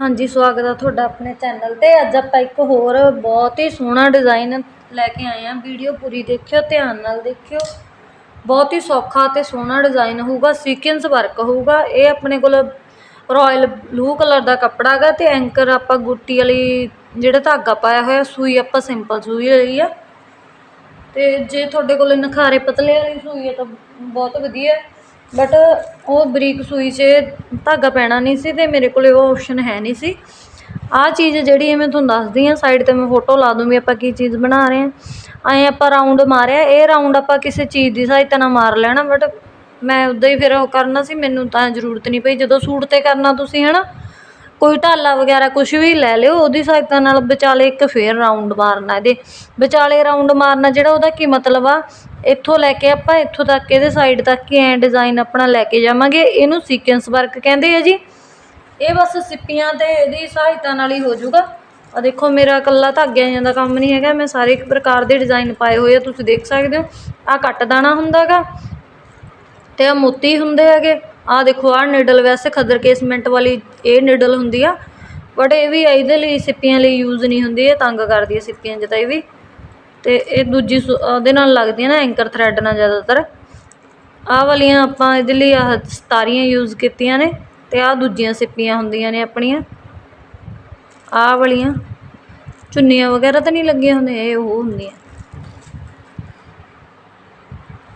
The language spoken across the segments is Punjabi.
ਹਾਂਜੀ, ਸਵਾਗਤ ਆ ਤੁਹਾਡਾ ਆਪਣੇ ਚੈਨਲ ਤੇ। ਅੱਜ ਆਪਾਂ ਇੱਕ ਹੋਰ ਬਹੁਤ ਹੀ ਸੋਹਣਾ ਡਿਜ਼ਾਈਨ ਲੈ ਕੇ ਆਏ ਹਾਂ। ਵੀਡੀਓ ਪੂਰੀ ਦੇਖਿਓ, ਧਿਆਨ ਨਾਲ ਦੇਖਿਓ। ਬਹੁਤ ਹੀ ਸੌਖਾ ਤੇ ਸੋਹਣਾ ਡਿਜ਼ਾਈਨ ਹੋਊਗਾ ਸੀਕੁਐਂਸ ਵਰਕ ਹੋਊਗਾ। ਇਹ ਆਪਣੇ ਕੋਲ ਰਾਇਲ ਬਲੂ ਕਲਰ ਦਾ ਕੱਪੜਾ ਹੈਗਾ ਤੇ ਐਂਕਰ ਆਪਾਂ ਗੁੱਟੀ ਵਾਲੀ ਜਿਹੜਾ ਧਾਗਾ ਪਾਇਆ ਹੋਇਆ, ਸੂਈ ਆਪਾਂ ਸਿੰਪਲ ਸੂਈ ਲਈ ਆ। ਤੇ ਜੇ ਤੁਹਾਡੇ ਕੋਲ ਨਖਾਰੇ ਪਤਲੇ ਵਾਲੀ ਸੂਈ ਹੈ ਤਾਂ ਬਹੁਤ ਵਧੀਆ। ਬਟ ਉਹ ਬਰੀਕ ਸੂਈ 'ਚ ਧਾਗਾ ਪੈਣਾ ਨਹੀਂ ਸੀ ਤੇ ਮੇਰੇ ਕੋਲੇ ਉਹ ਆਪਸ਼ਨ ਹੈ ਨਹੀਂ ਸੀ। ਆਹ ਚੀਜ਼ ਜਿਹੜੀ ਹੈ ਮੈਂ ਤੁਹਾਨੂੰ ਦੱਸਦੀ ਹਾਂ ਸਾਈਡ ਤੇ ਮੈਂ ਫੋਟੋ ਲਾ ਦੂੰ ਵੀ ਆਪਾਂ ਕੀ ਚੀਜ਼ ਬਣਾ ਰਹੇ ਹਾਂ। ਐਂ ਆਪਾਂ ਰਾਊਂਡ ਮਾਰਿਆ, ਇਹ ਰਾਊਂਡ ਆਪਾਂ ਕਿਸੇ ਚੀਜ਼ ਦੀ ਸਹਾਇਤਾ ਨਾਲ ਮਾਰ ਲੈਣਾ ਬਟ ਮੈਂ ਉੱਦਾਂ ਹੀ ਫਿਰ ਉਹ ਕਰਨਾ ਸੀ, ਮੈਨੂੰ ਤਾਂ ਜ਼ਰੂਰਤ ਨਹੀਂ ਪਈ। ਜਦੋਂ ਸੂਟ ਤੇ ਕਰਨਾ ਤੁਸੀਂ, ਹਨਾ? ਕੋਈ ਢਾਲਾ ਵਗੈਰਾ ਕੁਝ ਵੀ ਲੈ ਲਿਓ, ਉਹਦੀ ਸਹਾਇਤਾ ਨਾਲ ਵਿਚਾਲੇ ਇੱਕ ਫੇਰ ਰਾਊਂਡ ਮਾਰਨਾ ਇਹਦੇ। ਵਿਚਾਲੇ ਰਾਊਂਡ ਮਾਰਨਾ ਜਿਹੜਾ ਉਹਦਾ ਕੀ ਮਤਲਬ ਆ? ਇੱਥੋਂ ਲੈ ਕੇ ਆਪਾਂ ਇੱਥੋਂ ਤੱਕ ਇਹਦੇ ਸਾਈਡ ਤੱਕ ਹੀ ਐ ਡਿਜ਼ਾਈਨ ਆਪਣਾ ਲੈ ਕੇ ਜਾਵਾਂਗੇ। ਇਹਨੂੰ ਸੀਕੁਐਂਸ ਵਰਕ ਕਹਿੰਦੇ ਆ ਜੀ। ਇਹ ਬਸ ਸਿੱਪੀਆਂ ਤੇ ਇਹਦੀ ਸਹਾਇਤਾ ਨਾਲ ਹੀ ਹੋ ਜਾਊਗਾ ਆ ਦੇਖੋ, ਮੇਰਾ ਇਕੱਲਾ ਧਾਗਿਆਂ ਜਿਹਾ ਦਾ ਕੰਮ ਨਹੀਂ ਹੈਗਾ। ਮੈਂ ਸਾਰੇ ਇੱਕ ਪ੍ਰਕਾਰ ਦੇ ਡਿਜ਼ਾਈਨ ਪਾਏ ਹੋਏ ਆ, ਤੁਸੀਂ ਦੇਖ ਸਕਦੇ ਹੋ। ਆ ਕੱਟ ਦਾਣਾ ਹੁੰਦਾਗਾ ਤੇ ਆ ਮੋਤੀ ਹੁੰਦੇ ਹੈਗੇ। ਆਹ ਦੇਖੋ, ਆਹ ਨਿਡਲ ਵੈਸੇ ਖੱਦਰ ਕੇਸਮੈਂਟ ਵਾਲੀ ਇਹ ਨਿਡਲ ਹੁੰਦੀ ਆ ਬਟ ਇਹ ਵੀ ਇਹਦੇ ਲਈ, ਸਿੱਪੀਆਂ ਲਈ ਯੂਜ਼ ਨਹੀਂ ਹੁੰਦੀ, ਇਹ ਤੰਗ ਕਰਦੀ ਹੈ ਸਿੱਪੀਆਂ ਜਿਹਾ ਇਹ ਵੀ। ਤੇ ਇਹ ਦੂਜੀ ਸੁ- ਉਹਦੇ ਨਾਲ ਲੱਗਦੀਆਂ ਨਾ ਐਂਕਰ ਥਰੈਡ ਨਾਲ ਜ਼ਿਆਦਾਤਰ। ਆਹ ਵਾਲੀਆਂ ਆਪਾਂ ਇਹਦੇ ਲਈ ਆਹ ਸਤਾਰੀਆਂ ਯੂਜ਼ ਕੀਤੀਆਂ ਨੇ, ਤੇ ਆਹ ਦੂਜੀਆਂ ਸਿੱਪੀਆਂ ਹੁੰਦੀਆਂ ਨੇ ਆਪਣੀਆਂ। ਆਹ ਵਾਲੀਆਂ, ਚੁੰਨੀਆਂ ਵਗੈਰਾ ਤਾਂ ਨਹੀਂ ਲੱਗੀਆਂ ਹੁੰਦੀਆਂ, ਇਹ ਉਹ ਹੁੰਦੀਆਂ।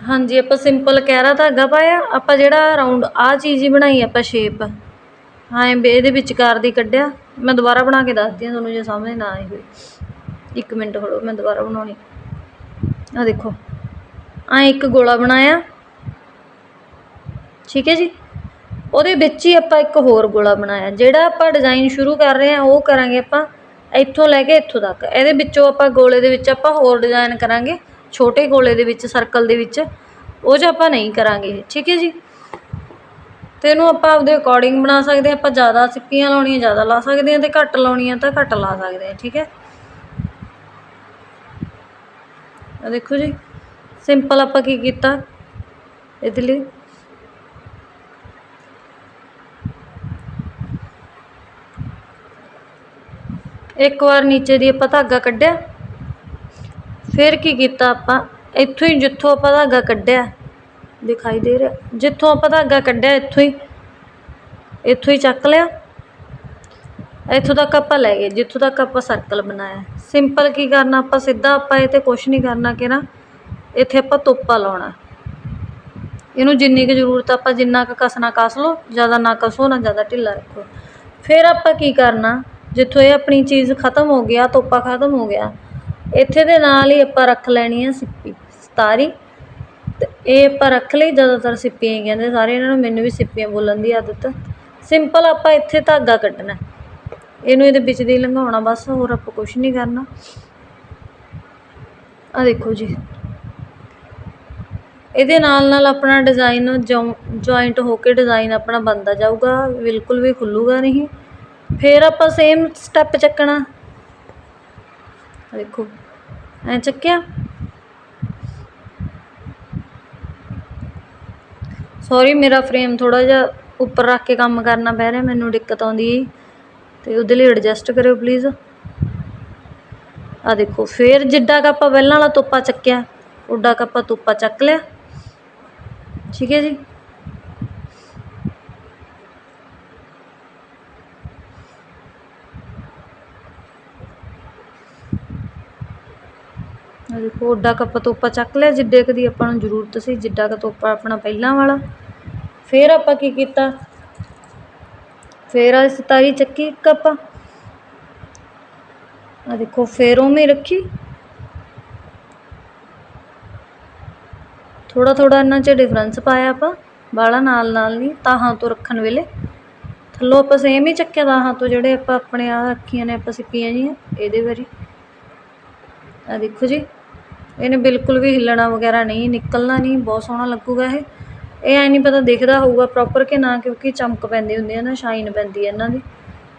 ਹਾਂਜੀ, ਆਪਾਂ ਸਿੰਪਲ ਕਹਿਰਾ ਧਾਗਾ ਪਾਇਆ ਆਪਾਂ ਜਿਹੜਾ ਰਾਉਂਡ ਆਹ ਚੀਜ਼ ਹੀ ਬਣਾਈ ਆਪਾਂ ਸ਼ੇਪ ਹਾਂ ਇਹਦੇ ਵਿਚਕਾਰ ਦੀ ਕੱਢਿਆ। ਮੈਂ ਦੁਬਾਰਾ ਬਣਾ ਕੇ ਦੱਸਦੀ ਹਾਂ ਤੁਹਾਨੂੰ ਜੇ ਸਮਝ ਨਾ ਆਈ ਹੋਈ। ਇੱਕ ਮਿੰਟ ਖੜੋ, ਮੈਂ ਦੁਬਾਰਾ ਬਣਾਉਣੀ। ਆ ਦੇਖੋ ਆ ਇੱਕ ਗੋਲਾ ਬਣਾਇਆ। ਠੀਕ ਹੈ ਜੀ? ਉਹਦੇ ਵਿੱਚ ਹੀ ਆਪਾਂ ਇੱਕ ਹੋਰ ਗੋਲਾ ਬਣਾਇਆ। ਜਿਹੜਾ ਆਪਾਂ ਡਿਜ਼ਾਈਨ ਸ਼ੁਰੂ ਕਰ ਰਹੇ ਹਾਂ ਉਹ ਕਰਾਂਗੇ ਆਪਾਂ ਇੱਥੋਂ ਲੈ ਕੇ ਇੱਥੋਂ ਤੱਕ। ਇਹਦੇ ਵਿੱਚੋਂ ਆਪਾਂ ਗੋਲੇ ਦੇ ਵਿੱਚ ਆਪਾਂ ਹੋਰ ਡਿਜ਼ਾਈਨ ਕਰਾਂਗੇ। ਛੋਟੇ ਗੋਲੇ ਦੇ ਵਿੱਚ ਸਰਕਲ ਦੇ ਵਿੱਚ। ਉਹ 'ਚ ਆਪਾਂ ਨਹੀਂ ਕਰਾਂਗੇ, ਠੀਕ ਹੈ ਜੀ? ਤੇ ਇਹਨੂੰ ਆਪਾਂ ਆਪਦੇ ਅਕੋਰਡਿੰਗ ਬਣਾ ਸਕਦੇ ਹਾਂ, ਆਪਾਂ ਜ਼ਿਆਦਾ ਸਿੱਪੀਆਂ ਲਾਉਣੀਆਂ, ਜ਼ਿਆਦਾ ਲਾ ਸਕਦੇ ਹਾਂ ਤੇ ਘੱਟ ਲਾਉਣੀਆਂ ਤਾਂ ਘੱਟ ਲਾ ਸਕਦੇ ਹਾਂ, ਠੀਕ ਹੈ? ਆ ਦੇਖੋ ਜੀ ਸਿੰਪਲ ਆਪਾਂ ਕੀ ਕੀਤਾ ਇਹਦੇ ਲਈ? ਇੱਕ ਵਾਰ ਨੀਚੇ ਦੀ ਆਪਾਂ ਧਾਗਾ ਕੱਢਿਆ, ਫਿਰ ਕੀ ਕੀਤਾ ਆਪਾਂ? ਇੱਥੋਂ ਹੀ ਜਿੱਥੋਂ ਆਪਾਂ ਧਾਗਾ ਕੱਢਿਆ, ਦਿਖਾਈ ਦੇ ਰਿਹਾ। ਜਿੱਥੋਂ ਆਪਾਂ ਧਾਗਾ ਕੱਢਿਆ, ਇੱਥੋਂ ਹੀ ਇੱਥੋਂ ਹੀ ਚੱਕ ਲਿਆ। ਇੱਥੋਂ ਤੱਕ ਆਪਾਂ ਲੈ ਗਏ, ਜਿੱਥੋਂ ਤੱਕ ਆਪਾਂ ਸਰਕਲ ਬਣਾਇਆ। ਸਿੰਪਲ ਕੀ ਕਰਨਾ, ਆਪਾਂ ਸਿੱਧਾ ਆਪਾਂ ਇਹ ਤੇ ਕੁਝ ਨਹੀਂ ਕਰਨਾ ਕਿ ਨਾ, ਇੱਥੇ ਆਪਾਂ ਤੋਪਾ ਲਾਉਣਾ। ਇਹਨੂੰ ਜਿੰਨੀ ਕੁ ਜ਼ਰੂਰਤ ਆਪਾਂ ਜਿੰਨਾ ਕੁ ਕਸਣਾ ਕਸ ਲਓ, ਜ਼ਿਆਦਾ ਨਾ ਕਸੋ, ਨਾ ਜ਼ਿਆਦਾ ਢਿੱਲਾ ਰੱਖੋ। ਫਿਰ ਆਪਾਂ ਕੀ ਕਰਨਾ, ਜਿੱਥੋਂ ਇਹ ਆਪਣੀ ਚੀਜ਼ ਖਤਮ ਹੋ ਗਿਆ, ਤੋਪਾ ਖਤਮ ਹੋ ਗਿਆ, ਇੱਥੇ ਦੇ ਨਾਲ ਹੀ ਆਪਾਂ ਰੱਖ ਲੈਣੀ ਹੈ ਸਿੱਪੀ। ਸਤਾਰੀ ਅਤੇ ਇਹ ਆਪਾਂ ਰੱਖ ਲਈ, ਜ਼ਿਆਦਾਤਰ ਸਿੱਪੀਆਂ ਹੀ ਕਹਿੰਦੇ ਸਾਰੇ, ਇਹਨਾਂ ਨੂੰ ਮੈਨੂੰ ਵੀ ਸਿੱਪੀਆਂ ਬੋਲਣ ਦੀ ਆਦਤ। ਸਿੰਪਲ ਆਪਾਂ ਇੱਥੇ ਧਾਗਾ ਕੱਢਣਾ। ਇਹਨੂੰ ਇਹਦੇ ਵਿੱਚ ਦੀ ਲੰਘਾਉਣਾ ਬਸ, ਹੋਰ ਆਪਾਂ ਕੁਝ ਨਹੀਂ ਕਰਨਾ। ਆ ਦੇਖੋ ਜੀ। ਇਹਦੇ ਨਾਲ ਨਾਲ ਆਪਣਾ ਡਿਜ਼ਾਈਨ ਜੁਆਇੰਟ ਹੋ ਕੇ ਡਿਜ਼ਾਈਨ ਆਪਣਾ ਬਣਦਾ ਜਾਊਗਾ, ਬਿਲਕੁਲ ਵੀ ਖੁੱਲੂਗਾ ਨਹੀਂ। ਫਿਰ ਆਪਾਂ ਸੇਮ ਸਟੈਪ ਚੱਕਣਾ। ਦੇਖੋ, ਐ ਚੱਕਿਆ। ਸੌਰੀ ਮੇਰਾ ਫਰੇਮ ਥੋੜਾ ਜਿਹਾ ਉੱਪਰ ਰੱਖ ਕੇ ਕੰਮ ਕਰਨਾ ਪੈ ਰਿਹਾ, ਮੈਨੂੰ ਦਿੱਕਤ ਆਉਂਦੀ ਹੈ ਤੇ ਉਹਦੇ ਲਈ ਐਡਜਸਟ ਕਰਿਓ ਪਲੀਜ਼ ਆ ਦੇਖੋ, ਫੇਰ ਜਿੱਡਾ ਕ ਆਪਾਂ ਪਹਿਲਾਂ ਵਾਲਾ ਤੋਪਾ ਚੱਕਿਆ ਉੱਡਾ ਕ ਆਪਾਂ ਤੋਪਾ ਚੱਕ ਲਿਆ। ਠੀਕ ਹੈ ਜੀ? ਦੇਖੋ ਉੱਡਾ ਕ ਤੋਪਾ ਚੱਕ ਲਿਆ, ਜਿੱਡੇ ਕ ਦੀ ਆਪਾਂ ਨੂੰ ਜ਼ਰੂਰਤ ਸੀ, ਜਿੱਡਾ ਕ ਤੋਪਾ ਆਪਣਾ ਪਹਿਲਾਂ ਵਾਲਾ। ਫਿਰ ਆਪਾਂ ਕੀ ਕੀਤਾ? ਫਿਰ ਆ ਸਤਾਈ ਚੱਕੀ ਇੱਕ ਆਪਾਂ। ਆ ਦੇਖੋ, ਫੇਰ ਉਵੇਂ ਰੱਖੀ। ਥੋੜਾ ਥੋੜਾ ਇਹਨਾਂ 'ਚ ਡਿਫਰੈਂਸ ਪਾਇਆ ਆਪਾਂ ਬਾਲਾ ਨਾਲ ਨਾਲ ਨਹੀਂ, ਤਾਹਾਂ ਤੋਂ ਰੱਖਣ ਵੇਲੇ। ਥੱਲੋਂ ਆਪਾਂ ਸੇਮ ਹੀ ਚੱਕਿਆ, ਤਾਹਾਂ ਤੋਂ ਜਿਹੜੇ ਆਪਾਂ ਆਪਣੇ ਆ ਰੱਖੀਆਂ ਨੇ, ਆਪਾਂ ਸਿੱਪੀਆਂ ਜੀਆਂ ਇਹਦੇ ਵਾਰੀ। ਆ ਦੇਖੋ ਜੀ, ਇਹਨੇ ਬਿਲਕੁਲ ਵੀ ਹਿੱਲਣਾ ਵਗੈਰਾ ਨਹੀਂ, ਨਿਕਲਣਾ ਨਹੀਂ, ਬਹੁਤ ਸੋਹਣਾ ਲੱਗੂਗਾ ਇਹ। ਇਹ ਐ ਨਹੀਂ ਪਤਾ ਦਿਖਦਾ ਹੋਊਗਾ ਪ੍ਰੋਪਰ ਕਿ ਨਾ, ਕਿਉਂਕਿ ਚਮਕ ਪੈਂਦੀ ਹੁੰਦੀ ਹੈ ਨਾ ਸ਼ਾਈਨ ਪੈਂਦੀ ਹੈ ਇਹਨਾਂ ਦੀ।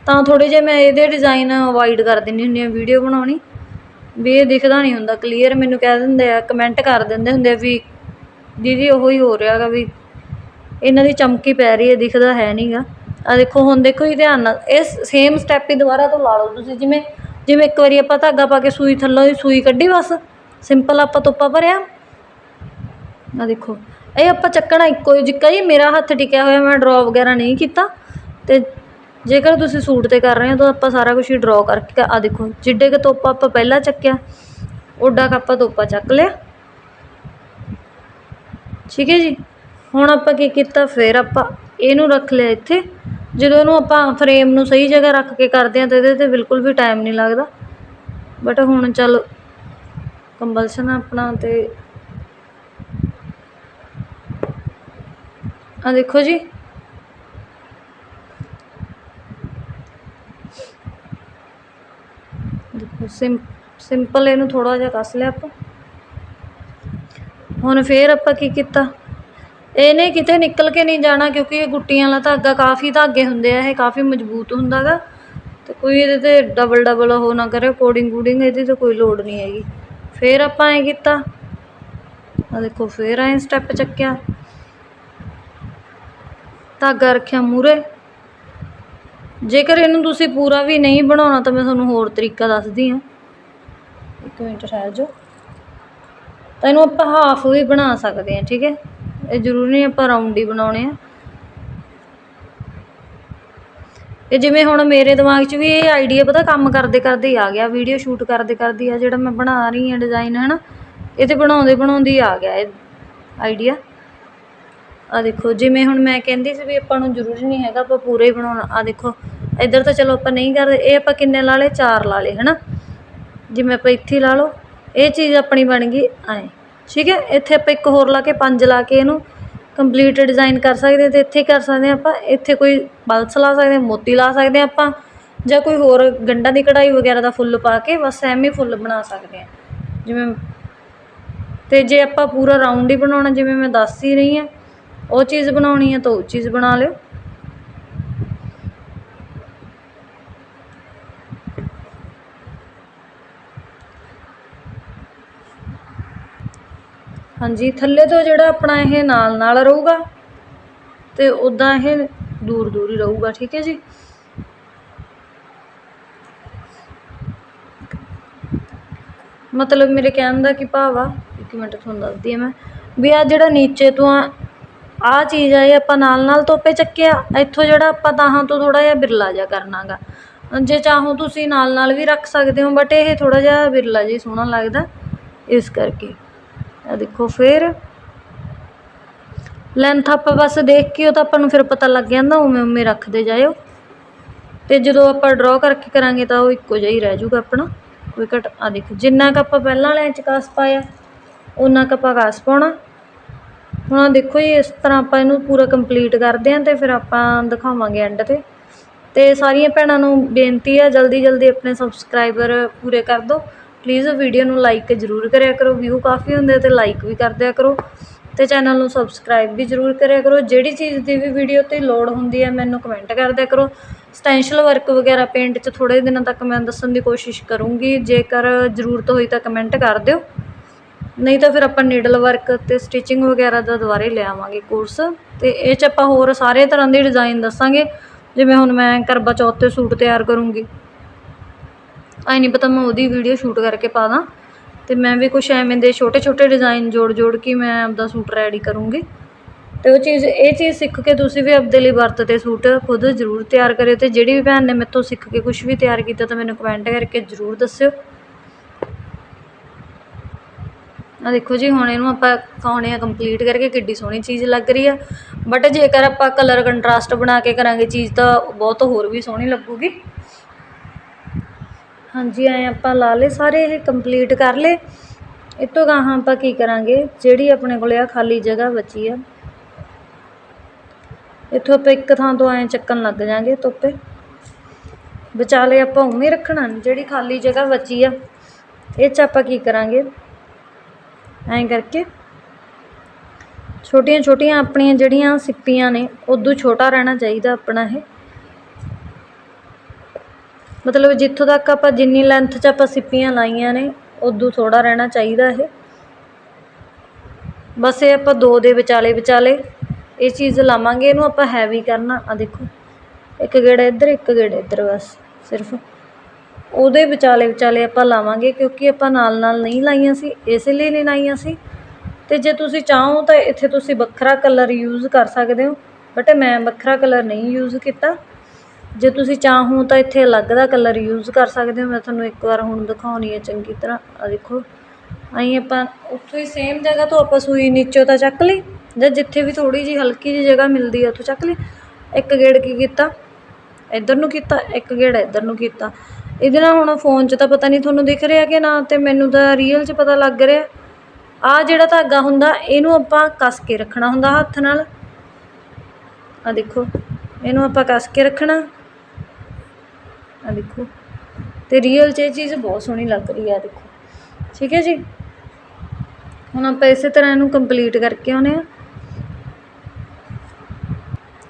ਤਾਂ ਥੋੜੇ ਜਿਹੇ ਮੈਂ ਇਹਦੇ ਡਿਜ਼ਾਈਨ ਅਵੋਇਡ ਕਰ ਦਿੰਦੀ ਹੁੰਦੀ ਆ ਵੀਡੀਓ ਬਣਾਉਣੀ। ਵੀ ਇਹ ਦਿਖਦਾ ਨਹੀਂ ਹੁੰਦਾ ਕਲੀਅਰ ਮੈਨੂੰ ਕਹਿ ਦਿੰਦੇ ਆ ਕਮੈਂਟ ਕਰ ਦਿੰਦੇ ਹੁੰਦੇ ਆ ਵੀ ਦੀਦੀ ਉਹੋ ਹੀ ਹੋ ਰਿਹਾ ਗਾ ਵੀ ਇਹਨਾਂ ਦੀ ਚਮਕੀ ਪੈ ਰਹੀ ਹੈ, ਦਿਖਦਾ ਹੈ ਨਹੀਂਗਾ ਆ ਦੇਖੋ, ਹੁਣ ਦੇਖੋ ਹੀ ਧਿਆਨ ਨਾਲ, ਇਹ ਸੇਮ ਸਟੈਪ ਹੀ ਦੁਬਾਰਾ ਤੋਂ ਲਾ ਲਓ ਤੁਸੀਂ, ਜਿਵੇਂ ਜਿਵੇਂ ਇੱਕ ਵਾਰੀ ਆਪਾਂ ਧਾਗਾ ਪਾ ਕੇ ਸੂਈ ਥੱਲੋਂ ਦੀ ਸੂਈ ਕੱਢੀ ਬਸ ਸਿੰਪਲ ਆਪਾਂ ਤੋਪਾ ਭਰਿਆ। ਆ ਦੇਖੋ ਇਹ ਆਪਾਂ ਚੱਕਣਾ ਇੱਕੋ ਜਿੱਕਾ ਹੀ ਮੇਰਾ ਹੱਥ ਟਿਕਿਆ ਹੋਇਆ, ਮੈਂ ਡਰਾ ਵਗੈਰਾ ਨਹੀਂ ਕੀਤਾ, ਤੇ ਜੇਕਰ ਤੁਸੀਂ ਸੂਟ ਤੇ ਕਰ ਰਹੇ ਹੋ, ਤਾਂ ਆਪਾਂ ਸਾਰਾ ਕੁਝ ਹੀ ਡਰਾ ਕਰਕੇ ਆ ਦੇਖੋ, ਜਿੱਡੇ ਕ ਤੋਪਾ ਆਪਾਂ ਪਹਿਲਾਂ ਚੱਕਿਆ, ਓਡਾ ਕ ਆਪਾਂ ਤੋਪਾ ਚੱਕ ਲਿਆ। ਠੀਕ ਹੈ ਜੀ? ਹੁਣ ਆਪਾਂ ਕੀ ਕੀਤਾ, ਫਿਰ ਆਪਾਂ ਇਹਨੂੰ ਰੱਖ ਲਿਆ ਇੱਥੇ, ਜਦੋਂ ਇਹਨੂੰ ਆਪਾਂ ਫਰੇਮ ਨੂੰ ਸਹੀ ਜਗ੍ਹਾ ਰੱਖ ਕੇ ਕਰਦੇ ਹਾਂ, ਤਾਂ ਇਹਦੇ ਤੇ ਬਿਲਕੁਲ ਵੀ ਟਾਈਮ ਨਹੀਂ ਲੱਗਦਾ। ਬਟ ਹੁਣ ਚੱਲ ਕੰਬਲਸ਼ਨ ਆਪਣਾ, ਤੇ ਆ ਦੇਖੋ ਜੀ। ਦੇਖੋ ਸਿੰਪਲ ਇਹਨੂੰ ਥੋੜਾ ਜਿਹਾ ਕੱਸ ਲਿਆ ਆਪਾਂ। ਹੁਣ ਫੇਰ ਆਪਾਂ ਕੀ ਕੀਤਾ? ਇਹਨੇ ਕਿਤੇ ਨਿਕਲ ਕੇ ਨਹੀਂ ਜਾਣਾ, ਕਿਉਂਕਿ ਇਹ ਗੁੱਟੀਆਂ ਵਾਲਾ ਧਾਗਾ ਕਾਫੀ ਧਾਗੇ ਹੁੰਦੇ ਆ, ਇਹ ਕਾਫੀ ਮਜ਼ਬੂਤ ਹੁੰਦਾ ਗਾ ਤੇ ਕੋਈ ਇਹਦੇ ਤੇ ਡਬਲ ਡਬਲ ਉਹ ਨਾ ਕਰੇ ਕੋਡਿੰਗ ਕੂਡਿੰਗ ਇਹਦੀ ਤੇ ਕੋਈ ਲੋੜ ਨਹੀਂ ਹੈਗੀ। ਫੇਰ ਆਪਾਂ ਐ ਕੀਤਾ। ਆ ਦੇਖੋ, ਫੇਰ ਐ ਸਟੈਪ ਚੱਕਿਆ। ਧਾਗਾ ਰੱਖਿਆ ਮੂਰੇ ਜੇਕਰ ਇਹਨੂੰ ਤੁਸੀਂ ਪੂਰਾ ਵੀ ਨਹੀਂ ਬਣਾਉਣਾ ਤਾਂ ਮੈਂ ਤੁਹਾਨੂੰ ਹੋਰ ਤਰੀਕਾ ਦੱਸਦੀ ਹਾਂ। ਇੱਕ ਮਿੰਟ ਠਹਿਰ ਜਾਓ। ਤਾਂ ਇਹਨੂੰ ਆਪਾਂ ਹਾਫ ਵੀ ਬਣਾ ਸਕਦੇ ਹਾਂ, ਠੀਕ ਹੈ? ਇਹ ਜ਼ਰੂਰੀ ਨਹੀਂ ਆਪਾਂ ਰਾਉਂਡ ਹੀ ਬਣਾਉਣੇ ਆ। ਇਹ ਜਿਵੇਂ ਹੁਣ ਮੇਰੇ ਦਿਮਾਗ 'ਚ ਵੀ ਇਹ ਆਈਡੀਆ ਪਤਾ ਕੰਮ ਕਰਦੇ ਕਰਦੇ ਹੀ ਆ ਗਿਆ ਵੀਡੀਓ ਸ਼ੂਟ ਕਰਦੇ ਕਰਦੇ ਆ, ਜਿਹੜਾ ਮੈਂ ਬਣਾ ਰਹੀ ਹਾਂ ਡਿਜ਼ਾਈਨ ਹੈ ਨਾ ਇਹ ਤੇ ਬਣਾਉਂਦੇ ਬਣਾਉਂਦੇ ਹੀ ਆ ਗਿਆ ਇਹ ਆਈਡੀਆ ਆ ਦੇਖੋ, ਜਿਵੇਂ ਹੁਣ ਮੈਂ ਕਹਿੰਦੀ ਸੀ ਵੀ ਆਪਾਂ ਨੂੰ ਜ਼ਰੂਰੀ ਨਹੀਂ ਹੈਗਾ ਆਪਾਂ ਪੂਰਾ ਹੀ ਬਣਾਉਣਾ ਆ ਦੇਖੋ, ਇੱਧਰ ਤਾਂ ਚਲੋ ਆਪਾਂ ਨਹੀਂ ਕਰਦੇ, ਇਹ ਆਪਾਂ ਕਿੰਨੇ ਲਾ ਲਏ? ਚਾਰ ਲਾ ਲਏ, ਹਨਾ? ਜਿਵੇਂ ਆਪਾਂ ਇੱਥੇ ਹੀ ਲਾ ਲਓ, ਇਹ ਚੀਜ਼ ਆਪਣੀ ਬਣ ਗਈ ਐਂ ਠੀਕ ਹੈ? ਇੱਥੇ ਆਪਾਂ ਇੱਕ ਹੋਰ ਲਾ ਕੇ, ਪੰਜ ਲਾ ਕੇ ਇਹਨੂੰ ਕੰਪਲੀਟ ਡਿਜ਼ਾਈਨ ਕਰ ਸਕਦੇ ਹਾਂ ਤੇ ਇੱਥੇ ਕਰ ਸਕਦੇ ਹਾਂ ਆਪਾਂ, ਇੱਥੇ ਕੋਈ ਬਲਸ ਲਾ ਸਕਦੇ ਹਾਂ, ਮੋਤੀ ਲਾ ਸਕਦੇ ਹਾਂ ਆਪਾਂ, ਜਾਂ ਕੋਈ ਹੋਰ ਗੰਢਾਂ ਦੀ ਕਢਾਈ ਵਗੈਰਾ ਦਾ ਫੁੱਲ ਪਾ ਕੇ ਬਸ ਐਵੇਂ ਫੁੱਲ ਬਣਾ ਸਕਦੇ ਹਾਂ, ਜਿਵੇਂ ਤੇ ਜੇ ਆਪਾਂ ਪੂਰਾ ਰਾਉਂਡ ਹੀ ਬਣਾਉਣਾ, ਜਿਵੇਂ ਮੈਂ ਦੱਸ ਹੀ ਰਹੀ ਹਾਂ ਉਹ ਚੀਜ਼ ਬਣਾਉਣੀ ਹੈ ਤਾਂ ਉਹ ਚੀਜ਼ ਬਣਾ ਲਿਓ। ਹਾਂਜੀ, ਥੱਲੇ ਤੋਂ ਜਿਹੜਾ ਆਪਣਾ ਇਹ ਨਾਲ ਨਾਲ ਰਹੂਗਾ ਤੇ ਉਦਾਂ ਇਹ ਦੂਰ ਦੂਰ ਹੀ ਰਹੂਗਾ, ਠੀਕ ਹੈ ਜੀ? ਮਤਲਬ ਮੇਰੇ ਕਹਿਣ ਦਾ ਕੀ ਭਾਵ ਆ? ਇੱਕ ਮਿੰਟ, ਤੁਹਾਨੂੰ ਦੱਸਦੀ ਆ ਮੈਂ। ਵੀ ਆ ਜਿਹੜਾ ਨੀਚੇ ਤੋਂ ਆਹ ਚੀਜ਼ ਆ ਇਹ ਆਪਾਂ ਨਾਲ ਨਾਲ ਤੋਪੇ ਚੱਕਿਆ। ਇੱਥੋਂ ਜਿਹੜਾ ਆਪਾਂ ਤਾਹਾਂ ਤੋਂ ਥੋੜਾ ਜਿਹਾ ਬਿਰਲਾ ਜਿਹਾ ਕਰਨਾ ਗਾ ਜੇ ਚਾਹੋ ਤੁਸੀਂ ਨਾਲ ਨਾਲ ਵੀ ਰੱਖ ਸਕਦੇ ਹੋ ਬਟ ਇਹ ਥੋੜ੍ਹਾ ਜਿਹਾ ਬਿਰਲਾ ਜਿਹਾ ਸੋਹਣਾ ਲੱਗਦਾ ਇਸ ਕਰਕੇ। ਆ ਦੇਖੋ ਫਿਰ। ਲੈਂਥ ਆਪਾਂ ਬਸ ਦੇਖ ਕੇ ਉਹ ਤਾਂ ਆਪਾਂ ਨੂੰ ਫਿਰ ਪਤਾ ਲੱਗ ਜਾਂਦਾ, ਉਵੇਂ ਉਵੇਂ ਰੱਖਦੇ ਜਾਇਓ। ਤੇ ਜਦੋਂ ਆਪਾਂ ਡਰਾ ਕਰਕੇ ਕਰਾਂਗੇ ਤਾਂ ਉਹ ਇੱਕੋ ਜਿਹਾ ਹੀ ਰਹਿ ਜਾਊਗਾ ਆਪਣਾ। ਕੋਈ ਘਟ ਆ ਦੇਖੋ, ਜਿੰਨਾ ਕ ਆਪਾਂ ਪਹਿਲਾਂ ਵਾਲਿਆਂ 'ਚ ਕਾਸ ਪਾਇਆ ਉਹਨਾਂ ਕ ਆਪਾਂ ਕਾਸ ਪਾਉਣਾ। ਹੁਣ ਆਹ ਦੇਖੋ ਜੀ, ਇਸ ਤਰ੍ਹਾਂ ਆਪਾਂ ਇਹਨੂੰ ਪੂਰਾ ਕੰਪਲੀਟ ਕਰਦੇ ਹਾਂ ਤੇ ਫਿਰ ਆਪਾਂ ਦਿਖਾਵਾਂਗੇ ਐਂਡ ਤੇ। ਤੇ ਸਾਰੀਆਂ ਭੈਣਾਂ ਨੂੰ ਬੇਨਤੀ ਹੈ ਜਲਦੀ ਜਲਦੀ ਆਪਣੇ ਸਬਸਕ੍ਰਾਈਬਰ ਪੂਰੇ ਕਰ ਦਿਓ। ਪਲੀਜ਼ ਵੀਡੀਓ ਨੂੰ ਲਾਈਕ ਜ਼ਰੂਰ ਕਰਿਆ ਕਰੋ ਵਿਊ ਕਾਫੀ ਹੁੰਦੇ ਤੇ ਲਾਈਕ ਵੀ ਕਰ ਦਿਆ ਕਰੋ। ਤੇ ਚੈਨਲ ਨੂੰ ਸਬਸਕ੍ਰਾਈਬ ਵੀ ਜ਼ਰੂਰ ਕਰਿਆ ਕਰੋ। ਜਿਹੜੀ ਚੀਜ਼ ਦੀ ਵੀ ਵੀਡੀਓ ਤੇ ਲੋੜ ਹੁੰਦੀ ਹੈ ਮੈਨੂੰ ਕਮੈਂਟ ਕਰ ਦਿਆ ਕਰੋ। ਸਟੈਂਸ਼ਲ ਵਰਕ ਵਗੈਰਾ ਪੇਂਟ 'ਚ ਥੋੜੇ ਦਿਨਾਂ ਤੱਕ ਮੈਂ ਦੱਸਣ ਦੀ ਕੋਸ਼ਿਸ਼ ਕਰੂੰਗੀ। ਜੇਕਰ ਜ਼ਰੂਰਤ ਹੋਈ ਤਾਂ ਕਮੈਂਟ ਕਰ ਦਿਓ। ਨਹੀਂ ਤਾਂ ਫਿਰ ਆਪਾਂ ਨੀਡਲ ਵਰਕ ਅਤੇ ਸਟਿਚਿੰਗ ਵਗੈਰਾ ਦਾ ਦੁਬਾਰੇ ਲੈ ਆਵਾਂਗੇ ਕੋਰਸ ਅਤੇ ਇਹ 'ਚ ਆਪਾਂ ਹੋਰ ਸਾਰੇ ਤਰ੍ਹਾਂ ਦੇ ਡਿਜ਼ਾਈਨ ਦੱਸਾਂਗੇ, ਜਿਵੇਂ ਹੁਣ ਮੈਂ ਕਰਵਾ ਚੌਥ ਤੇ ਸੂਟ ਤਿਆਰ ਕਰੂੰਗੀ। ਆਈ ਨਹੀਂ ਪਤਾ ਮੈਂ ਉਹਦੀ ਵੀਡੀਓ ਸ਼ੂਟ ਕਰਕੇ ਪਾ ਦਾਂ। ਤੇ ਮੈਂ ਵੀ ਕੁਛ ਐਵੇਂ ਦੇ ਛੋਟੇ ਛੋਟੇ ਡਿਜ਼ਾਈਨ ਜੋੜ ਜੋੜ ਕੇ ਮੈਂ ਆਪਦਾ ਸੂਟ ਰੈਡੀ ਕਰੂੰਗੀ। ਤੇ ਉਹ ਚੀਜ਼, ਇਹ ਚੀਜ਼ ਸਿੱਖ ਕੇ ਤੁਸੀਂ ਵੀ ਆਪਦੇ ਲਈ ਵਰਤ ਤੇ ਸੂਟ ਖੁਦ ਜ਼ਰੂਰ ਤਿਆਰ ਕਰਿਓ। ਤੇ ਜਿਹੜੀ ਵੀ ਭੈਣ ਨੇ ਮੇਰੇ ਤੋਂ ਸਿੱਖ ਕੇ ਕੁਝ ਵੀ ਤਿਆਰ ਕੀਤਾ ਤਾਂ ਮੈਨੂੰ ਕਮੈਂਟ ਕਰਕੇ ਜ਼ਰੂਰ ਦੱਸਿਓ। ਆ ਦੇਖੋ ਜੀ, ਹੁਣ ਇਹਨੂੰ ਆਪਾਂ ਕਾਉਣੇ ਆ ਕੰਪਲੀਟ ਕਰਕੇ ਕਿੱਡੀ ਸੋਹਣੀ ਚੀਜ਼ ਲੱਗ ਰਹੀ ਆ। ਬਟ ਜੇਕਰ ਆਪਾਂ ਕਲਰ ਕੰਟਰਾਸਟ ਬਣਾ ਕੇ ਕਰਾਂਗੇ ਚੀਜ਼, ਤਾਂ ਬਹੁਤ ਹੋਰ ਵੀ ਸੋਹਣੀ ਲੱਗੂਗੀ। ਹਾਂਜੀ, ਐ ਆਪਾਂ ਲਾ ਲਏ ਸਾਰੇ ਇਹ ਕੰਪਲੀਟ ਕਰ ਲਏ। ਇਹ ਤੋਂ ਗਾਹਾਂ ਆਪਾਂ ਕੀ ਕਰਾਂਗੇ, ਜਿਹੜੀ ਆਪਣੇ ਕੋਲੇ ਆ ਖਾਲੀ ਜਗ੍ਹਾ ਬਚੀ ਆ। ਇੱਥੋਂ ਆਪਾਂ ਇੱਕ ਥਾਂ ਤੋਂ ਐਂ ਚੱਕਣ ਲੱਗ ਜਾਾਂਗੇ ਤੋਪੇ ਵਿਚਾਲੇ ਆਪਾਂ ਉਵੇਂ ਰੱਖਣਾ, ਜਿਹੜੀ ਖਾਲੀ ਜਗ੍ਹਾ ਬਚੀ ਆ। ਇਹ 'ਚ ਆਪਾਂ ਕੀ ਕਰਾਂਗੇ? ਐਂ ਕਰਕੇ। ਛੋਟੀਆਂ ਛੋਟੀਆਂ ਆਪਣੀਆਂ ਜਿਹੜੀਆਂ ਸਿੱਪੀਆਂ ਨੇ, ਉਦੋਂ ਛੋਟਾ ਰਹਿਣਾ ਚਾਹੀਦਾ ਆਪਣਾ ਇਹ। ਮਤਲਬ ਜਿੱਥੋਂ ਤੱਕ ਆਪਾਂ ਜਿੰਨੀ ਲੈਂਥ 'ਚ ਆਪਾਂ ਸਿੱਪੀਆਂ ਲਾਈਆਂ ਨੇ, ਉਦੋਂ ਥੋੜਾ ਰਹਿਣਾ ਚਾਹੀਦਾ ਇਹ। ਬਸ ਇਹ ਆਪਾਂ ਦੋ ਦੇ ਵਿਚਾਲੇ ਵਿਚਾਲੇ ਇਹ ਚੀਜ਼ ਲਾਵਾਂਗੇ, ਇਹਨੂੰ ਆਪਾਂ ਹੈਵੀ ਕਰਨਾ। ਆ ਦੇਖੋ, ਇੱਕ ਗੇੜਾ ਇੱਧਰ, ਇੱਕ ਗੇੜਾ ਇੱਧਰ ਬਸ, ਸਿਰਫ। ਉਹਦੇ ਵਿਚਾਲੇ ਵਿਚਾਲੇ ਆਪਾਂ ਲਾਵਾਂਗੇ ਕਿਉਂਕਿ ਆਪਾਂ ਨਾਲ ਨਾਲ ਨਹੀਂ ਲਾਈਆਂ ਸੀ, ਇਸ ਲਈ ਨਹੀਂ ਲਾਈਆਂ ਸੀ। ਤੇ ਜੇ ਤੁਸੀਂ ਚਾਹੋ ਤਾਂ ਇੱਥੇ ਤੁਸੀਂ ਵੱਖਰਾ ਕਲਰ ਯੂਜ਼ ਕਰ ਸਕਦੇ ਹੋ ਬਟ ਮੈਂ ਵੱਖਰਾ ਕਲਰ ਨਹੀਂ ਯੂਜ਼ ਕੀਤਾ। ਜੇ ਤੁਸੀਂ ਚਾਹੋ ਤਾਂ ਇੱਥੇ ਅਲੱਗ ਦਾ ਕਲਰ ਯੂਜ਼ ਕਰ ਸਕਦੇ ਹੋ, ਮੈਂ ਤੁਹਾਨੂੰ ਇੱਕ ਵਾਰ ਹੁਣ ਦਿਖਾਉਣੀ ਹੈ ਚੰਗੀ ਤਰ੍ਹਾਂ। ਆ ਦੇਖੋ, ਆਈ ਆਪਾਂ ਉੱਥੋਂ ਹੀ ਸੇਮ ਜਗ੍ਹਾ ਤੋਂ ਆਪਾਂ ਸੂਈ ਨੀਚੋਂ ਤਾਂ ਚੱਕ ਲਈ, ਜਾਂ ਜਿੱਥੇ ਵੀ ਥੋੜੀ ਜਿਹੀ ਹਲਕੀ ਜਿਹੀ ਜਗ੍ਹਾ ਮਿਲਦੀ ਹੈ ਉੱਥੋਂ ਚੱਕ ਲਈ। ਇੱਕ ਗੇੜ ਕੀ ਕੀਤਾ? ਇੱਧਰ ਨੂੰ ਕੀਤਾ, ਇੱਕ ਗੇੜ ਇੱਧਰ ਨੂੰ ਕੀਤਾ। ਇਹਦੇ ਨਾਲ ਹੁਣ ਫੋਨ 'ਚ ਤਾਂ ਪਤਾ ਨਹੀਂ ਤੁਹਾਨੂੰ ਦਿਖ ਰਿਹਾ ਕਿ ਨਾ ਅਤੇ ਮੈਨੂੰ ਤਾਂ ਰੀਅਲ 'ਚ ਪਤਾ ਲੱਗ ਰਿਹਾ। ਆਹ ਜਿਹੜਾ ਧਾਗਾ ਹੁੰਦਾ, ਇਹਨੂੰ ਆਪਾਂ ਕੱਸ ਕੇ ਰੱਖਣਾ ਹੁੰਦਾ ਹੱਥ ਨਾਲ। ਆ ਦੇਖੋ, ਇਹਨੂੰ ਆਪਾਂ ਕੱਸ ਕੇ ਰੱਖਣਾ। ਆ ਦੇਖੋ, ਤੇ ਰੀਅਲ 'ਚ ਇਹ ਚੀਜ਼ ਬਹੁਤ ਸੋਹਣੀ ਲੱਗ ਰਹੀ ਆ ਦੇਖੋ। ਠੀਕ ਹੈ ਜੀ? ਹੁਣ ਆਪਾਂ ਇਸੇ ਤਰ੍ਹਾਂ ਇਹਨੂੰ ਕੰਪਲੀਟ ਕਰਕੇ ਆਉਨੇ ਆ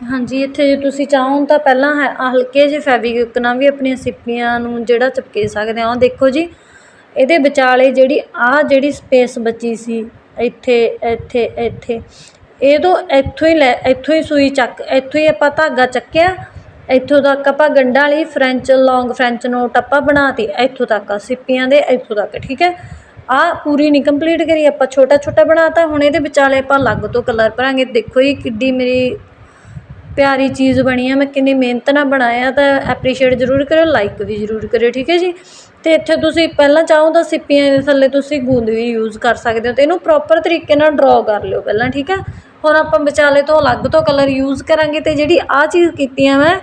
ਹਾਂਜੀ, ਇੱਥੇ ਜੇ ਤੁਸੀਂ ਚਾਹੋ ਤਾਂ ਪਹਿਲਾਂ ਹੈ, ਆਹ ਹਲਕੇ ਜਿਹੇ ਫੈਬਰਿਕ ਨਾਲ ਵੀ ਆਪਣੀਆਂ ਸਿੱਪੀਆਂ ਨੂੰ ਜਿਹੜਾ ਚਿਪਕੇ ਸਕਦੇ ਹਾਂ ਉਹ ਦੇਖੋ ਜੀ, ਇਹਦੇ ਵਿਚਾਲੇ ਜਿਹੜੀ, ਆਹ ਜਿਹੜੀ ਸਪੇਸ ਬਚੀ ਸੀ, ਇੱਥੇ ਇੱਥੇ ਇੱਥੇ। ਇਹ ਤੋਂ ਇੱਥੋਂ ਹੀ ਲੈ, ਇੱਥੋਂ ਹੀ ਸੂਈ ਚੱਕ, ਇੱਥੋਂ ਹੀ ਆਪਾਂ ਧਾਗਾ ਚੱਕਿਆ। ਇੱਥੋਂ ਤੱਕ ਆਪਾਂ ਗੰਢਾਂ ਵਾਲੀ ਫਰੈਂਚ ਲੌਂਗ ਫਰੈਂਚ ਨੋਟ ਆਪਾਂ ਬਣਾਤੀ, ਇੱਥੋਂ ਤੱਕ ਸਿੱਪੀਆਂ ਦੇ, ਇੱਥੋਂ ਤੱਕ, ਠੀਕ ਹੈ? ਆ ਪੂਰੀ ਨਹੀਂ ਕੰਪਲੀਟ ਕਰੀ, ਆਪਾਂ ਛੋਟਾ ਛੋਟਾ ਬਣਾਤਾ, ਹੁਣ ਇਹਦੇ ਵਿਚਾਲੇ ਆਪਾਂ ਅਲੱਗ ਤੋਂ ਕਲਰ ਭਰਾਂਗੇ। ਦੇਖੋ ਜੀ, ਕਿੱਡੀ ਮੇਰੀ ਪਿਆਰੀ ਚੀਜ਼ ਬਣੀ ਆ, ਮੈਂ ਕਿੰਨੀ ਮਿਹਨਤ ਨਾਲ ਬਣਾਇਆ ਤਾਂ ਐਪਰੀਸ਼ੀਏਟ ਜ਼ਰੂਰ ਕਰਿਓ ਲਾਈਕ ਵੀ ਜ਼ਰੂਰ ਕਰਿਓ, ਠੀਕ ਹੈ ਜੀ? ਅਤੇ ਇੱਥੇ ਤੁਸੀਂ ਪਹਿਲਾਂ ਚਾਹੋ ਤਾਂ ਸਿੱਪੀਆਂ ਦੇ ਥੱਲੇ ਤੁਸੀਂ ਗੂੰਦ ਵੀ ਯੂਜ਼ ਕਰ ਸਕਦੇ ਹੋ ਅਤੇ ਇਹਨੂੰ ਪ੍ਰੋਪਰ ਤਰੀਕੇ ਨਾਲ ਡਰਾ ਕਰ ਲਿਓ ਪਹਿਲਾਂ, ਠੀਕ ਹੈ? ਹੁਣ ਆਪਾਂ ਵਿਚਾਲੇ ਤੋਂ ਅਲੱਗ ਤੋਂ ਕਲਰ ਯੂਜ਼ ਕਰਾਂਗੇ ਅਤੇ ਜਿਹੜੀ ਆਹ ਚੀਜ਼ ਕੀਤੀ ਆ ਮੈਂ,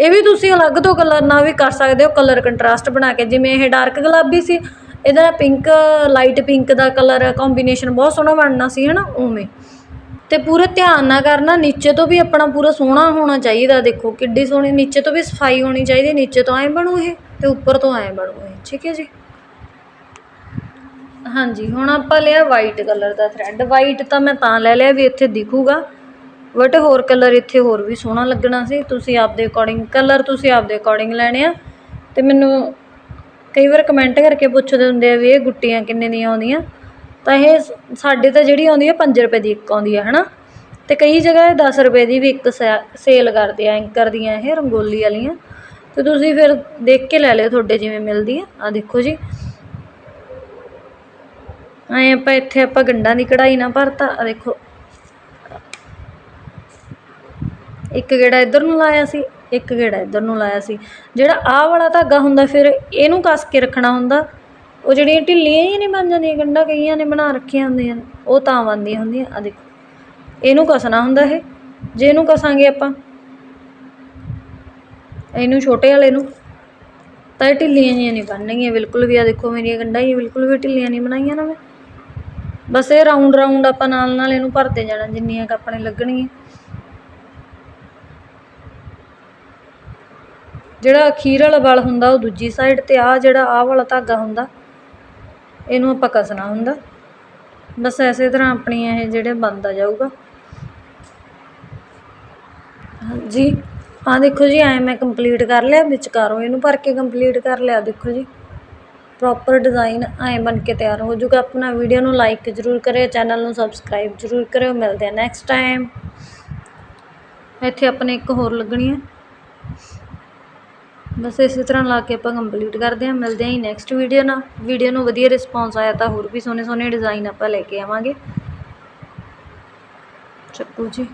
ਇਹ ਵੀ ਤੁਸੀਂ ਅਲੱਗ ਤੋਂ ਕਲਰ ਨਾਲ ਵੀ ਕਰ ਸਕਦੇ ਹੋ ਕਲਰ ਕੰਟਰਾਸਟ ਬਣਾ ਕੇ, ਜਿਵੇਂ ਇਹ ਡਾਰਕ ਗੁਲਾਬੀ ਸੀ, ਇਹਦਾ ਪਿੰਕ ਲਾਈਟ ਪਿੰਕ ਦਾ ਕਲਰ ਕੰਬੀਨੇਸ਼ਨ ਬਹੁਤ ਸੋਹਣਾ ਬਣਨਾ ਸੀ ਹੈ ਨਾ ਉਵੇਂ। ਤੇ ਪੂਰਾ ਧਿਆਨ ਨਾਲ ਕਰਨਾ ਨੀਚੇ ਤੋਂ ਵੀ ਆਪਣਾ ਪੂਰਾ ਸੋਹਣਾ ਹੋਣਾ ਚਾਹੀਦਾ ਦੇਖੋ, ਕਿੱਡੀ ਸੋਹਣੀ, ਨੀਚੇ ਤੋਂ ਵੀ ਸਫ਼ਾਈ ਹੋਣੀ ਚਾਹੀਦੀ, ਨੀਚੇ ਤੋਂ ਐਂ ਬਣੂ ਇਹ ਤੇ ਉੱਪਰ ਤੋਂ ਐਂ ਬਣੂ ਇਹ, ਠੀਕ ਹੈ ਜੀ? ਹਾਂਜੀ, ਹੁਣ ਆਪਾਂ ਲਿਆ ਵਾਈਟ ਕਲਰ ਦਾ ਥਰੈਡ ਵਾਈਟ ਤਾਂ ਮੈਂ ਤਾਂ ਲੈ ਲਿਆ ਵੀ ਇੱਥੇ ਦਿਖੂਗਾ ਬਟ ਹੋਰ ਕਲਰ ਇੱਥੇ ਹੋਰ ਵੀ ਸੋਹਣਾ ਲੱਗਣਾ ਸੀ, ਤੁਸੀਂ ਆਪਦੇ ਅਕੋਰਡਿੰਗ ਕਲਰ ਤੁਸੀਂ ਆਪਦੇ ਅਕੋਰਡਿੰਗ ਲੈਣੇ ਆ, ਤੇ ਮੈਨੂੰ ਕਈ ਵਾਰ ਕਮੈਂਟ ਕਰਕੇ ਪੁੱਛਦੇ ਹੁੰਦੇ ਆ ਵੀ ਇਹ ਗੁੱਟੀਆਂ ਕਿੰਨੇ ਦੀਆਂ ਆਉਂਦੀਆਂ ਤਾਂ ਇਹ ਸਾਡੇ ਤਾਂ ਜਿਹੜੀ ਆਉਂਦੀ ਹੈ 5 ਰੁਪਏ ਦੀ ਇੱਕ ਆਉਂਦੀ ਹੈ ਹੈ ਨਾ ਅਤੇ ਕਈ ਜਗ੍ਹਾ ਇਹ 10 ਰੁਪਏ ਦੀ ਵੀ ਇੱਕ ਸੇਲ ਕਰਦੇ ਆ ਐਂਕਰ ਦੀਆਂ ਇਹ ਰੰਗੋਲੀ ਵਾਲੀਆਂ। ਤੇ ਤੁਸੀਂ ਫਿਰ ਦੇਖ ਕੇ ਲੈ ਲਿਓ ਤੁਹਾਡੇ ਜਿਵੇਂ ਮਿਲਦੀ ਆ। ਆ ਦੇਖੋ ਜੀ। ਐਂ ਆਪਾਂ ਇੱਥੇ ਆਪਾਂ ਗੰਢਾਂ ਦੀ ਕਢਾਈ ਨਾ ਭਰਤਾ। ਆ ਦੇਖੋ। ਇੱਕ ਗੇੜਾ ਇੱਧਰ ਨੂੰ ਲਾਇਆ ਸੀ, ਇੱਕ ਗੇੜਾ ਇੱਧਰ ਨੂੰ ਲਾਇਆ ਸੀ। ਜਿਹੜਾ ਆਹ ਵਾਲਾ ਧਾਗਾ ਹੁੰਦਾ, ਫਿਰ ਇਹਨੂੰ ਕੱਸ ਕੇ ਰੱਖਣਾ ਹੁੰਦਾ। ਉਹ ਜਿਹੜੀਆਂ ਢਿੱਲੀਆਂ ਹੀ ਨਹੀਂ ਬਣ ਜਾਂਦੀਆਂ ਗੰਢਾਂ ਕਈਆਂ ਨੇ ਬਣਾ ਰੱਖੀਆਂ ਹੁੰਦੀਆਂ ਨੇ, ਉਹ ਤਾਂ ਬਣਦੀਆਂ ਹੁੰਦੀਆਂ ਆ ਦੇਖੋ। ਇਹਨੂੰ ਕਸਣਾ ਹੁੰਦਾ ਇਹ ਜੇ ਇਹਨੂੰ ਕਸਾਂਗੇ ਆਪਾਂ ਇਹਨੂੰ ਛੋਟੇ ਵਾਲੇ ਨੂੰ ਤਾਂ ਇਹ ਢਿੱਲੀਆਂ ਜਿਹੀਆਂ ਨਹੀਂ ਬਣਨਗੀਆਂ ਬਿਲਕੁਲ ਵੀ ਆ ਦੇਖੋ ਮੇਰੀਆਂ ਗੰਢਾਂ ਹੀ ਬਿਲਕੁਲ ਵੀ ਢਿੱਲੀਆਂ ਨਹੀਂ ਬਣਾਈਆਂ ਨਾ ਮੈਂ। ਬਸ ਇਹ ਰਾਉਂਡ ਰਾਉਂਡ ਆਪਾਂ ਨਾਲ ਨਾਲ ਇਹਨੂੰ ਭਰਦੇ ਜਾਣਾ ਜਿੰਨੀਆਂ ਕ ਆਪਣੇ ਲੱਗਣਗੀਆਂ। ਜਿਹੜਾ ਅਖੀਰ ਵਾਲਾ ਵਲ ਹੁੰਦਾ ਉਹ ਦੂਜੀ ਸਾਈਡ ਤੇ ਆ ਜਿਹੜਾ ਆਹ ਵਾਲਾ ਧਾਗਾ ਹੁੰਦਾ ਇਹਨੂੰ ਆਪਾਂ ਕਸਣਾ ਹੁੰਦਾ। ਬਸ ਐਸੇ ਤਰ੍ਹਾਂ ਆਪਣੀ ਇਹ ਜਿਹੜੇ ਬਣਦਾ ਜਾਊਗਾ। ਹਾਂਜੀ ਆ ਦੇਖੋ ਜੀ, ਐ ਮੈਂ ਕੰਪਲੀਟ ਕਰ ਲਿਆ, ਵਿਚਕਾਰੋਂ ਇਹਨੂੰ ਭਰ ਕੇ ਕੰਪਲੀਟ ਕਰ ਲਿਆ, ਦੇਖੋ ਜੀ। ਪ੍ਰੋਪਰ ਡਿਜ਼ਾਈਨ ਐ ਬਣ ਕੇ ਤਿਆਰ ਹੋ ਜੂਗਾ ਆਪਣਾ ਵੀਡੀਓ ਨੂੰ ਲਾਈਕ ਜ਼ਰੂਰ ਕਰਿਓ ਚੈਨਲ ਨੂੰ ਸਬਸਕ੍ਰਾਈਬ ਜ਼ਰੂਰ ਕਰਿਓ। ਮਿਲਦੇ ਆ ਨੈਕਸਟ ਟਾਈਮ ਇੱਥੇ ਆਪਣੇ ਇੱਕ ਹੋਰ ਲੱਗਣੀ ਹੈ। ਬਸ ਇਸੇ ਤਰ੍ਹਾਂ ਲਾ ਕੇ ਆਪਾਂ ਕੰਪਲੀਟ ਕਰਦੇ ਹਾਂ, ਮਿਲਦੇ ਹਾਂ ਹੀ ਨੈਕਸਟ ਵੀਡੀਓ ਨਾਲ। ਵੀਡੀਓ ਨੂੰ ਵਧੀਆ ਰਿਸਪੌਂਸ ਆਇਆ ਤਾਂ ਹੋਰ ਵੀ ਸੋਹਣੇ ਸੋਹਣੇ ਡਿਜ਼ਾਈਨ ਆਪਾਂ ਲੈ ਕੇ ਆਵਾਂਗੇ। ਚੱਕੂ ਜੀ।